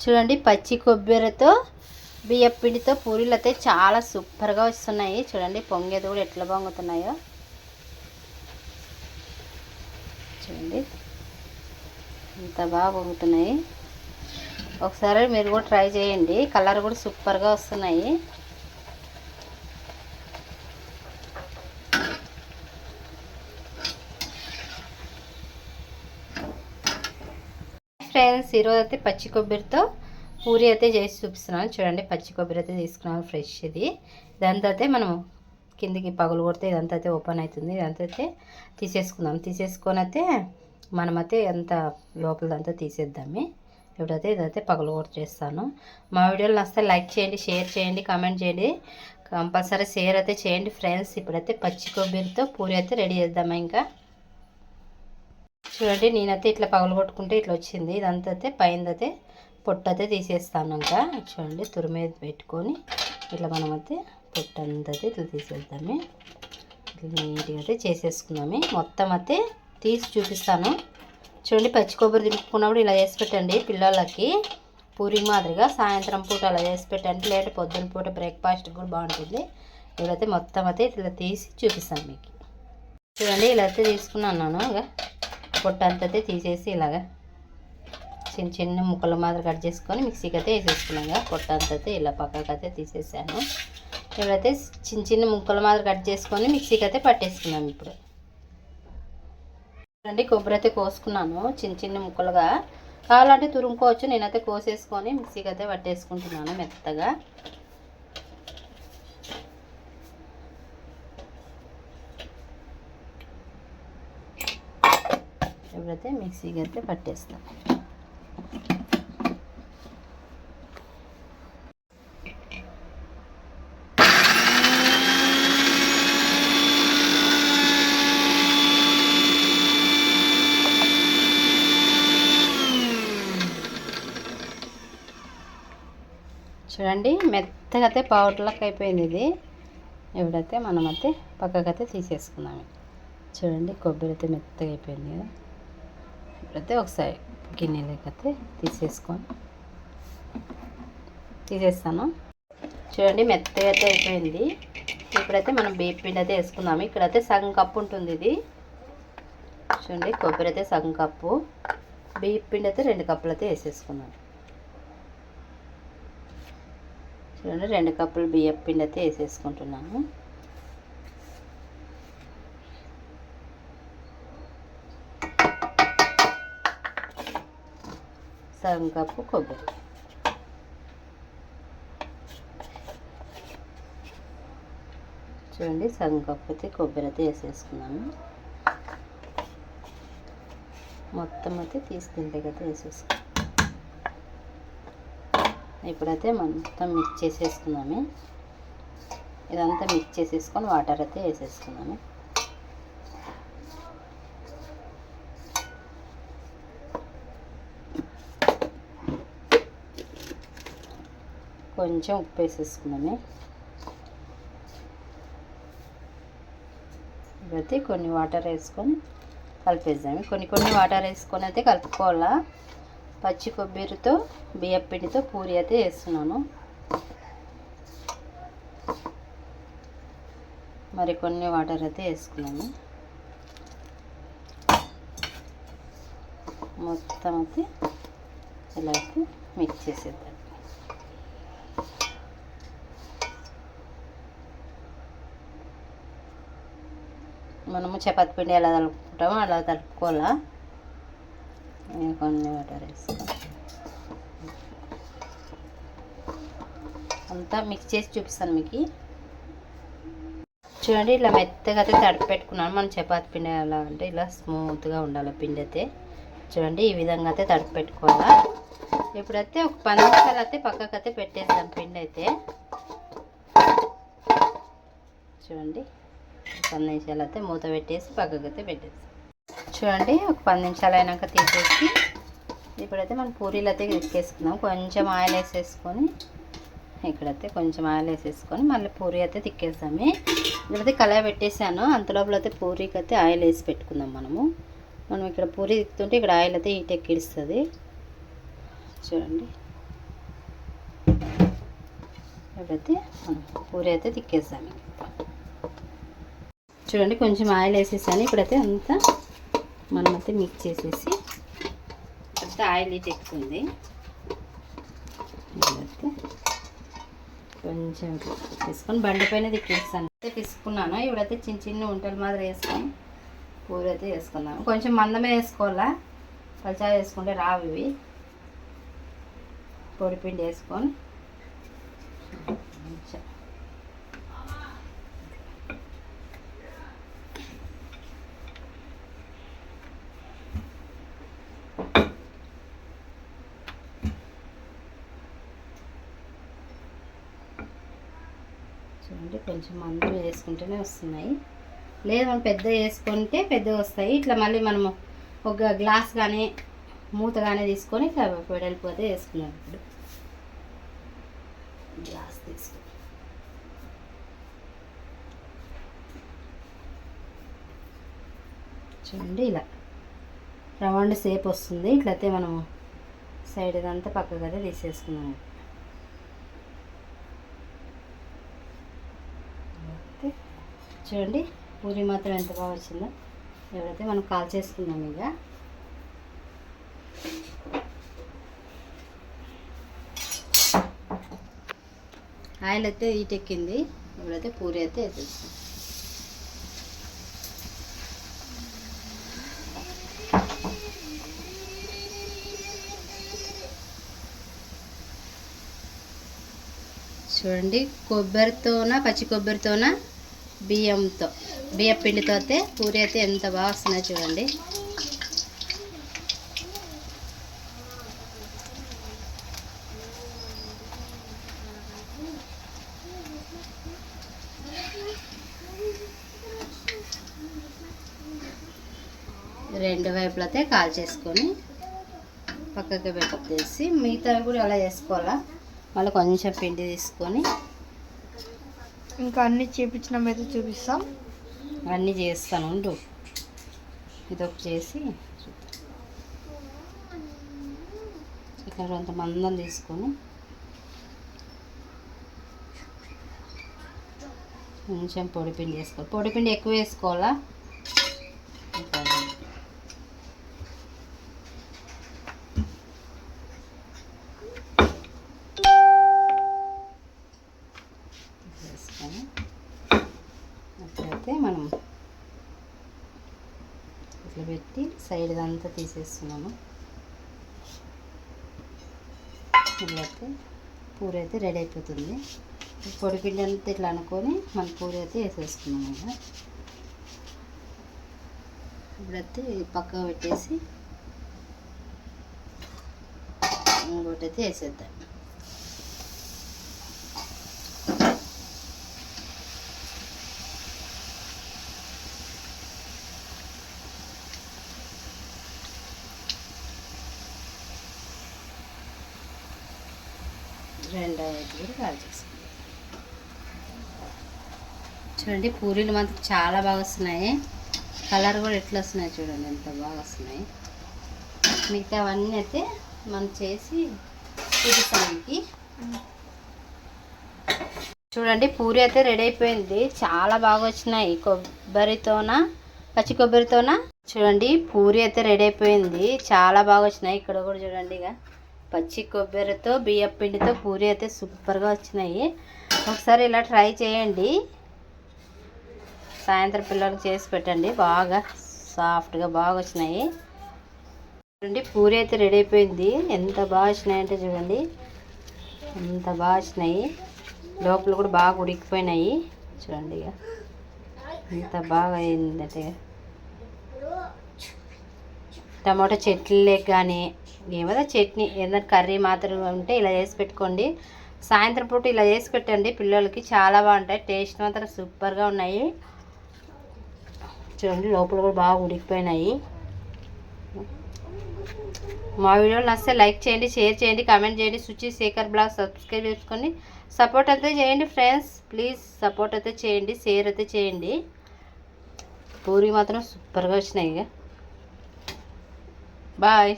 చూడండి పచ్చి కొబ్బరితో బియ్యం పిండితో పూరీలు అయితే చాలా సూపర్గా వస్తున్నాయి. చూడండి పొంగేది కూడా ఎట్లా పొంగుతున్నాయో. చూడండి ఇంత బాగా పొంగుతున్నాయి. ఒకసారి మీరు కూడా ట్రై చేయండి. కలర్ కూడా సూపర్గా వస్తున్నాయి. ఫ్రెండ్స్ ఈరోజు అయితే పచ్చి కొబ్బరితో పూరి అయితే చేసి చూపిస్తున్నాను. చూడండి పచ్చి కొబ్బరి అయితే తీసుకున్నాను ఫ్రెష్ ఇది. ఇదంతా అయితే మనం కిందికి పగులు కొడితే ఇదంతా అయితే ఓపెన్ అవుతుంది. ఇదంతా అయితే తీసేసుకుందాం. తీసేసుకొని అయితే మనమైతే ఎంత లోపలదంతా తీసేద్దామే. ఇప్పుడైతే ఇదైతే పగలు కొట్టి చేస్తాను. మా వీడియోలు నచ్చితే లైక్ చేయండి షేర్ చేయండి కామెంట్ చేయండి. కంపల్సరీ షేర్ అయితే చేయండి ఫ్రెండ్స్. ఇప్పుడైతే పచ్చి కొబ్బరితో పూరి అయితే రెడీ చేద్దామా ఇంకా? చూడండి నేనైతే ఇట్లా పగలు కొట్టుకుంటే ఇట్లా వచ్చింది. ఇదంతా అయితే పైన అయితే అయితే తీసేస్తాను ఇంకా. చూడండి తురిమే పెట్టుకొని ఇట్లా మనమైతే పొట్టు అంతా ఇట్లా తీసేద్దామే. ఇట్లా నీట్గా అయితే చేసేసుకుందామే. మొత్తం అయితే తీసి చూపిస్తాను. చూడండి పచ్చి కొబ్బరి దింపుకున్నప్పుడు ఇలా చేసి పెట్టండి పిల్లలకి. పూరి మాదిరిగా సాయంత్రం పూట అలా చేసి పెట్టండి. లేదంటే పొద్దున పూట బ్రేక్ఫాస్ట్ కూడా బాగుంటుంది. ఇలాైతే మొత్తం అయితే ఇట్లా తీసి చూపిస్తాను మీకు. చూడండి ఇలా అయితే తీసుకున్నాను ఇక పొట్టు అంతా తీసేసి ఇలాగా చిన్న చిన్న ముక్కల మాదిరి కట్ చేసుకొని మిక్సీకి అయితే వేసేసుకున్నాగా పొట్టు అంతా ఇలా పక్కకైతే అయితే తీసేసాను. ఇప్పుడైతే చిన్న చిన్న ముక్కల మాదిరి కట్ చేసుకొని మిక్సీకి అయితే పట్టేసుకున్నాం ఇప్పుడు. చూడండి కొబ్బరి అయితే కోసుకున్నాను చిన్న చిన్న ముక్కలుగా. కావాలంటే తురుముకోవచ్చు నేనైతే కోసేసుకొని మిక్సీకి అయితే పట్టేసుకుంటున్నాను మెత్తగా. ఇప్పుడైతే మిక్సీకి అయితే పట్టేస్తాను చూడండి మెత్తగా అయితే పౌడర్లకు అయిపోయింది ఇది. ఇప్పుడైతే మనమైతే పక్కకైతే తీసేసుకుందాం. చూడండి కొబ్బరి అయితే మెత్తగా అయిపోయింది కదా. అయితే ఒకసారి గిన్నెలోకి అయితే తీసేసుకొని తీసేస్తాను. చూడండి మెత్తగా అయితే అయిపోయింది. ఇప్పుడైతే మనం బియ్య పిండి అయితే వేసుకుందాము ఇక్కడైతే సగం కప్పు ఉంటుంది ఇది. చూడండి కొబ్బరి అయితే సగం కప్పు. బియ్య పిండి అయితే రెండు కప్పులు అయితే వేసేసుకున్నాను చూడండి రెండు కప్పులు బియ్యం పిండి అయితే వేసేసుకుంటున్నాను. సగం కప్పు కొబ్బరి చూడండి సగం కప్పు అయితే కొబ్బరి అయితే వేసేసుకున్నాను. మొత్తం అయితే తీసుకుంటే కదా వేసేసుకున్నాను. ఇప్పుడైతే మొత్తం మిక్స్ చేసేసుకున్నాము ఇదంతా మిక్స్ చేసేసుకొని వాటర్ అయితే వేసేసుకున్నాము కొంచెం ఉప్పు వేసేసుకుందాము ఇప్పుడైతే కొన్ని వాటర్ వేసుకొని కలిపేద్దాము కొన్ని కొన్ని వాటర్ వేసుకొని అయితే కలుపుకోవాలా. పచ్చి కొబ్బరితో బియ్యం పిండితో పూరి అయితే వేస్తున్నాను మరి కొన్ని వాటర్ అయితే వేసుకున్నాను. మొత్తం అయితే ఇలా అయితే మిక్స్ చేసేద్దాం. మనము చపాతి పిండి ఎలా కలుపుకుంటామో అలా కలుపుకోవాలా కొన్ని వాటర్ అంతా మిక్స్ చేసి చూపిస్తాను మీకు. చూడండి ఇలా మెత్తగా అయితే తడిపి పెట్టుకున్నాను. మనం చపాతి పిండి ఎలా అంటే ఇలా స్మూత్గా ఉండాలి పిండి అయితే. చూడండి ఈ విధంగా అయితే తడిపి పెట్టుకోవాలా. ఇప్పుడైతే ఒక పది నిమిషాలు అయితే పక్కకు అయితే పెట్టేద్దాం పిండి అయితే. చూడండి. పది నిమిషాలు అయితే మూత పెట్టేసి పక్కకు అయితే చూడండి ఒక పది నిమిషాలు అయినాక తీసేసి ఇప్పుడైతే మనం పూరీలు అయితే తిక్కేసుకుందాం కొంచెం ఆయిల్ వేసేసుకొని ఇక్కడైతే కొంచెం ఆయిల్ వేసేసుకొని మళ్ళీ పూరి అయితే తిక్కేసాము ఇప్పుడైతే కళాయి పెట్టేసాను అంతలోపల అయితే పూరీకి అయితే ఆయిల్ వేసి పెట్టుకుందాం మనము. మనం ఇక్కడ పూరి తిక్కుతుంటే ఇక్కడ ఆయిల్ అయితే హీట్ ఎక్కిస్తుంది చూడండి. ఇప్పుడైతే మనం పూరి అయితే తిక్కేసాము చూడండి కొంచెం ఆయిల్ వేసేసాను. ఇప్పుడైతే అంతా మనం అయితే మిక్స్ చేసేసి అంతా ఆయిల్ ఇటు ఎక్కుంది కొంచెం తీసుకొని బండి పైన తిక్కేస్తాను అయితే తీసుకున్నాను. ఇప్పుడైతే చిన్న చిన్న ఉంటలు మాదిరి వేసుకొని పూరి అయితే వేసుకున్నాను కొంచెం మందమే వేసుకోవాలా? పల్చా వేసుకుంటే రావు ఇవి. పొడిపిండి వేసుకొని కొంచెం చూడండి కొంచెం మందులు వేసుకుంటేనే వస్తున్నాయి. లేదు మనం పెద్ద వేసుకుంటే పెద్దవి వస్తాయి. ఇట్లా మళ్ళీ మనము ఒక గ్లాస్ కానీ మూత కానీ తీసుకొని ఇట్లా వెడల్పోతే వేసుకున్నాం ఇప్పుడు. గ్లాస్ తీసుకుని. చూడండి ఇలా. రౌండ్ సేప్ వస్తుంది. ఇట్లయితే మనము సైడ్ ఇదంతా పక్కగా తీసేసుకున్నాం అయితే చూడండి. పూరి మాత్రం ఎంత బాగా వచ్చిందో. ఎవరైతే మనం కాల్ చేసుకుందాం ఇక. ఆయిల్ అయితే ఈటెక్కింది ఇప్పుడైతే పూరి అయితే వేసేస్తాం. చూడండి కొబ్బరితోన పచ్చి కొబ్బరితోన? బియ్యంతో బియ్య పిండితో అయితే పూరి అయితే ఎంత బాగా వస్తున్నాయి చూడండి. రెండు వైపులు అయితే కాల్ చేసుకొని పక్కకి పెట్టేసి మిగతావి కూడా అలా చేసుకోవాలా? మళ్ళీ కొంచెం పిండి తీసుకొని ఇంకా అన్ని చేపించినాం అయితే చూపిస్తాం. అన్నీ చేస్తాను ఉండు. ఒకటి చేసి ఇక్కడ కొంత మందం తీసుకొని కొంచెం పొడిపిండి వేసుకోవాలి పొడిపిండి ఎక్కువ వేసుకోవాలా? ఇట్లా పెట్టి సైడ్ అంతా తీసేస్తున్నాము ఇట్లయితే పూర అయితే రెడీ అయిపోతుంది. పొడి పిండి అంతా ఇట్లా అనుకొని మన పూర అయితే వేసేస్తున్నాము కదా. ఇప్పుడైతే పక్కకు పెట్టేసి ఇంకోటి అయితే వేసేద్దాం. రెండో వైపు కూడా కాల్ చేసుకుందాం చూడండి పూరీలు మాత్రం చాలా బాగా వస్తున్నాయి. కలర్ కూడా ఎట్లా వస్తున్నాయి చూడండి ఎంత బాగా వస్తున్నాయి. మిగతా అవన్నీ అయితే మనం చేసి చూపిస్తానికి చూడండి పూరి అయితే రెడీ అయిపోయింది. చాలా బాగా వచ్చినాయి. కొబ్బరితోన పచ్చి కొబ్బరితోన. చూడండి పూరి అయితే రెడీ అయిపోయింది. చాలా బాగా వచ్చినాయి. ఇక్కడ కూడా చూడండి ఇక. పచ్చి కొబ్బరితో బియ్యం పిండితో పూరి అయితే సూపర్గా వచ్చినాయి. ఒకసారి ఇలా ట్రై చేయండి. సాయంత్రం పిల్లలకు చేసి పెట్టండి. బాగా సాఫ్ట్గా బాగా వచ్చినాయి. చూడండి పూరి అయితే రెడీ అయిపోయింది. ఎంత బాగా వచ్చినాయంటే చూడండి. ఎంత బాగా వచ్చినాయి. లోపల కూడా బాగా ఉడికిపోయినాయి. చూడండి ఇక. ఎంత బాగా అయిందంటే. టమాటో లేక కానీ ఏమైనా చట్నీ ఏదైనా కర్రీ మాత్రం ఉంటే ఇలా చేసి పెట్టుకోండి. సాయంత్రం పూట ఇలా చేసి పెట్టండి. పిల్లలకి చాలా బాగుంటాయి. టేస్ట్ మాత్రం సూపర్గా ఉన్నాయి. చూడండి లోపల కూడా బాగా ఉడికిపోయినాయి. మా వీడియోలు నచ్చితే లైక్ చేయండి షేర్ చేయండి కామెంట్ చేయండి. సుచి శేఖర్ బ్లాగ్ సబ్స్క్రైబ్ చేసుకొని సపోర్ట్ అయితే చేయండి ఫ్రెండ్స్. ప్లీజ్ సపోర్ట్ అయితే చేయండి షేర్ అయితే చేయండి. పూరి మాత్రం సూపర్గా వచ్చినాయి. ఇక బాయ్.